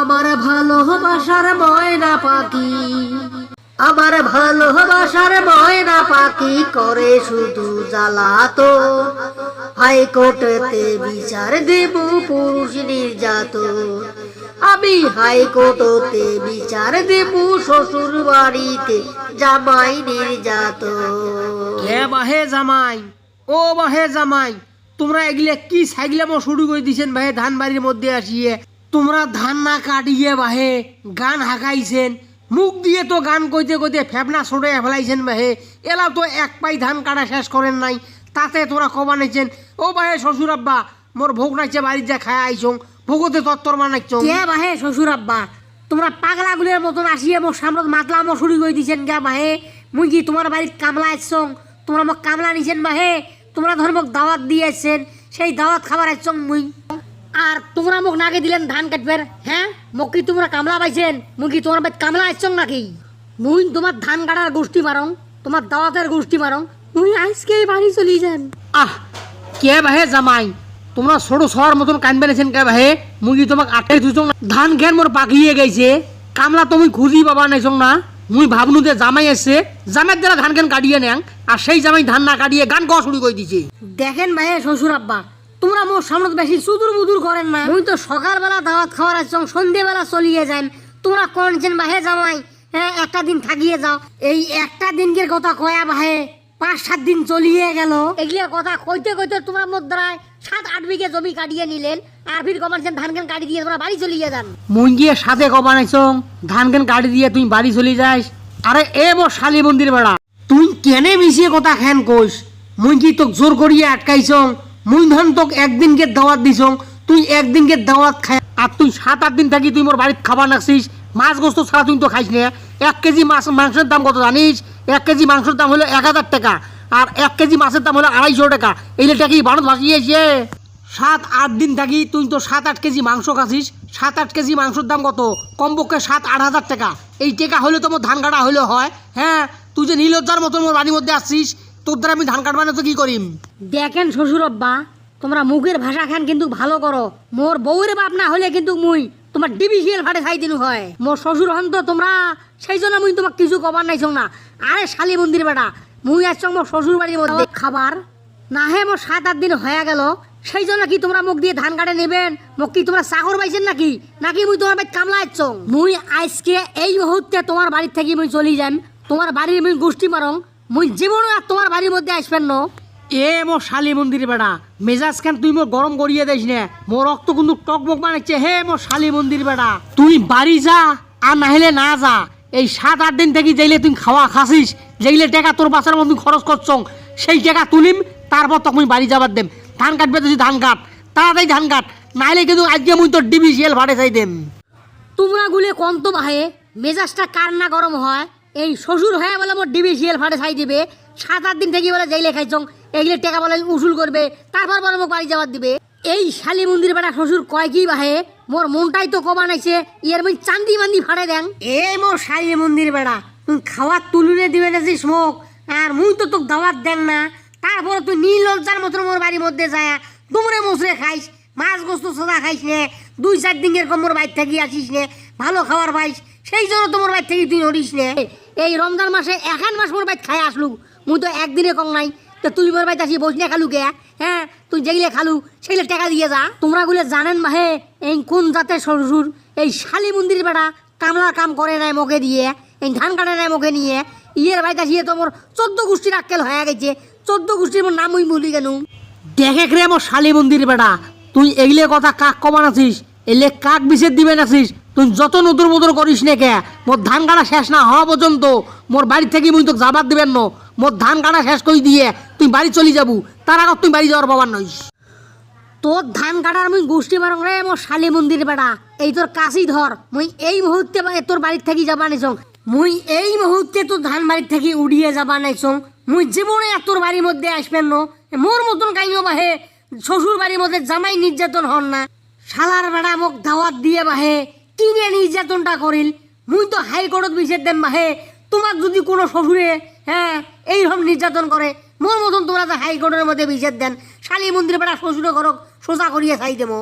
আমার ভালোবাসার ময়না পাখি। আমার ভালোবাসার ময়না পাখি করে শুধু জ্বালাতো। হাইকোর্টেতে বিচার দেব পুরুষ নির্যাত আমি হাইকোর্টতে বিচার দেব শ্বশুর বাড়িতে জামাই নির্যাত হে বাহে জামাই? ও বাহে জামাই, তোমরা এগুলা কি সাইগলামো শুরু করে দিছেন ভাই ধান বাড়ির মধ্যে আসিয়ে? তোমরা ধান না কাটিয়ে বাহে, গান হাঁকাইছেন, মুখ দিয়ে তো গান কইতে কইতে ফেবনা ছড়ে ফেলাইছেন বাহে, এলা তো এক পাই ধান কাটা শেষ করেন নাই, তাতে তোরা কবা নাইছেন, ও বাহে শ্বশুর আব্বা, মোর ভোগ নাইছে বাড়ির যা খায় আইছং, ভোগতে তত্তর বানাইছ কে বাহে শ্বশুর আব্বা? তোমরা পাগলা গুলের মতন আসিয়ে মোর সামনে মাতলা মো শুরু করে দিছেন কে বাহে, মুই কি তোমার বাড়ির কামলা আসছং তোমরা মোক কামলা নিছেন বাহে, তোমরা ধর মোক দাওয়াত দিয়েছেন, সেই দাওয়াত খাবার আসছং মুই। আর তোমরা মোক নাগে দিলেন ধান কাটবের হ্যাঁ? মোক কি তোমরা কামলা পাইছেন? মুই কি তোমার বাড়ির কামলা আসছং নাকি? মুই তোমার ধান কাটার গোষ্ঠী মারং তোমার দাওয়াতের গোষ্ঠী মারং মুই আজকেই বাড়ি চলি যান আহ কে বাহে জামাই? তোমরা ছোট শহর মতন কান বেড়েছেন কে বাহে? মুই তোমাক আটকে ধুছং না? ধান ঘেন মোর পাকিয়ে গেছে কামলা তুমি খুঁজি পাবা নাইছং না? মুই ভাবনু যে জামাই এসছে জামাইয়ের দ্বারা ধান ঘেন কাটিয়ে নেন আর সেই জামাই ধান না কাটিয়ে গান গাওয়া শুরু করে দিছে। দেখেন ভাই শ্বশুর আব্বা তোমরা মোর সামনে বেশি সুদূর বুদুর করেন না। মুই তো সকালবেলা দাওয়াত খাওয়ার আসছং সন্ধেবেলা চলিয়ে যান তোমরা কোনছেন বাহে জামাই? হ্যাঁ একটা দিন থাকিয়ে যাও। এই একটা দিনকের কথা কয়া বাহে পাঁচ সাত দিন চলিয়ে গেল। এগুলোর কথা কইতে কইতে তোমরা মোর দ্বারায় সাত আট বিঘে জমি কাটিয়ে নিলেন। আর ফির কমানছেন ধান কেন কাটি দিয়ে তোমরা বাড়ি চলিয়ে যান। মুই গিয়ে সাথে কবা নাইছং ধান ঘেন কাটি দিয়ে তুই বাড়ি চলে যাস আরে এ মোর শালি মন্দির বেড়া। তুই কেনে মিশিয়ে কথা খেন কইস? মুই কি তোক জোর করিয়ে আটকাইছং? মুই ধন তোক একদিনকে দাওয়াত দিছং, তুই একদিনকে দাওয়াত খাই আর তুই সাত আট দিন থাকি তুই মোর বাড়িতে খাবার নাকছিস মাছ গোস্ত ছাড়া তুই তো খাইস না। এক কেজি মাছ, মাংসের দাম কত জানিস? এক কেজি মাংসের দাম হলো এক হাজার টাকা, আর এক কেজি মাছের দাম হলো আড়াইশো টাকা। টাকা কি ভারত ভাসিয়েছে? সাত আট দিন থাকি তুই তো সাত আট কেজি মাংস খাচ্ছিস সাত আট কেজি মাংসের দাম কত? কমপক্ষে সাত আট হাজার টাকা। এই টাকা হলে তো মোর ধান কাটা হলে হয় হ্যাঁ? তুই যে নীলজ্জার মতন মোর বাড়ির মধ্যে আসছিস তোর দ্বারা আমি ধান কাটবা না তো কি করিম? দেখেন শ্বশুর আব্বা তোমরা মুখের ভাষা খান কিন্তু ভালো করো। মোর বউয়ের বাপ না হলে কিন্তু মুই তোমার ডিবিসিএল ফাটে খাই দিনু হয়। মোর শ্বশুর হন তো তোমরা সেই জন্য মুই তোমাক কিছু কবার নাইছং না। আরে শালি মন্দির বেটা মুই আসছং মোর শ্বশুর বাড়ির মধ্যে খাবার? না হে মোর সাত আট দিন হয়ে গেল সেই জন্য কি তোমরা মুখ দিয়ে ধান কাটে নেবেন? মোক কি তোমরা চাকর পাইছেন নাকি? নাকি মুই তোমার বাড়ি কামলা আসছং মুই আজকে এই মুহূর্তে তোমার বাড়ির থেকে মুই চলি যাম। তোমার বাড়ির মুই গোষ্ঠী মারং। মুই জীবনও আর তোমার বাড়ির মধ্যে আসবেন না। এ মোর শালি মন্দির বেড়া মেজাজ খান তুই মোর গরম করিয়ে দিস না? মোর রক্ত কিন্তু টকবক বানাচ্ছে হে মোর শালি মন্দির বেড়া। তুই বাড়ি যা আর নাহলে না যা। এই সাত আট দিন থেকে যেইলে তুই খাওয়া খাসিস যেইলে টাকা তোর বাসার মধ্যে খরচ করছং সেই টাকা তুলিম তারপর তখন বাড়ি যাবার দেম। ধান কাটবে তুই ধান কাট তাড়াতাড়ি ধান কাট নাহলে কিন্তু আজকে মুই তোর ডিবিসিএল ভাড়ে চাই দেম। তোমরা গুলে কন্ত বাহে মেজাজটা কার না গরম হয়? এই শ্বশুর হয়ে বলে মোর ডিবিসিএল ফাটে ছাই দিবে, সাত আট দিন থেকে বলে যাইলে খাইছং, এগুলো টাকা বলে উসুল করবে, তারপর বলে মোক বাড়ি যাওয়ার দিবে। এই শালি মন্দির বেটা শ্বশুর কয় কি বাহে, মোর মনটাই তো কবা নাইছে, ইয়ের মই চান্দি মান্দি ফাটে দেন এ মোর শালি মন্দির বেড়া তুই খাওয়ার তুলুনে দিবে না মোক আর মুই তো তোকে দাওয়াত দেন না। তারপরে তুই নীল লজ্জার মতন মোর বাড়ির মধ্যে যায় দুমরে মুসরে খাইস, মাছ গোস্ত সোদা খাইস নে, দুই চার দিনের কম মোর বাইর থেকে আসিস নে, ভালো খাবার পাইস, সেই জন্য তোমার বাইর থেকে তুই নড়িস নে। এই রমজান মাসে এখান মাস মোর বাইত খাই আসলু মুই তো একদিনে কম নাই, তো তুই মোর বাইর আসি বস না খালু কে? হ্যাঁ তুই যেগুলো খালু, সেগুলো টাকা দিয়ে যা। তোমরা গুলো জানেন মাহে, এই কোন জাতের শ্বশুর, এই শালি মন্দির বেড়া কামলার কাম করে নাই মুখে দিয়ে, এই ধান কাটে নাই মুখে নিয়ে। ইয়ের বাইতে আসিয়ে তো মোর চোদ্দ গোষ্ঠীর আক্কেল হয়ে গেছে। চোদ্দ গোষ্ঠীর মোর নামই ভুলি কেন দেখে রে মোর শালি মন্দির বেটা তুই এগুলো কথা কাক কমান আছিস? এলে কাক বিছেদ দিবে নাছিস? তুই যত নদুর মদুর করিস নে কে, মোর ধান কাটা শেষ না হওয়া পর্যন্ত, মোর বাড়ি থেকে মুই তোকে যাবার দিবেন ন। মোর ধান কাটা শেষ করে দিয়ে তুই বাড়ি চলে যাবু, তার আগত তুই বাড়ি যাওয়ার বাবার নইস। তোর ধান কাটার মুই গোষ্ঠী মারং রে, মোর শালি মন্দির বেটা এই তোর কাশি ধর, মুই এই মুহূর্তে তোর বাড়ির থাকি যাবা নাইছং। মুই এই মুহূর্তে তোর ধান বাড়ির থেকে উড়িয়ে যাবা নাইছং। মুই জীবনে আর তোর বাড়ির মধ্যে আসবেন ন। মোর মতন কাইও বাহে, শ্বশুর বাড়ির মধ্যে জামাই নির্যাতন হন না। শালার বেড়া মোক দাওয়াত দিয়ে বাহে কিনে নির্যাতনটা করিল। মুই তো হাইকোর্টত বিচার দেন মাহে। তোমাক যদি কোনো শ্বশুরে হ্যাঁ এইরকম নির্যাতন করে মোর মতন তোমরা তো হাইকোর্টের মধ্যে বিচার দেন শালী মন্দিরে বেড়া শ্বশুরে ঘরক সোজা করিয়া চাই দেবো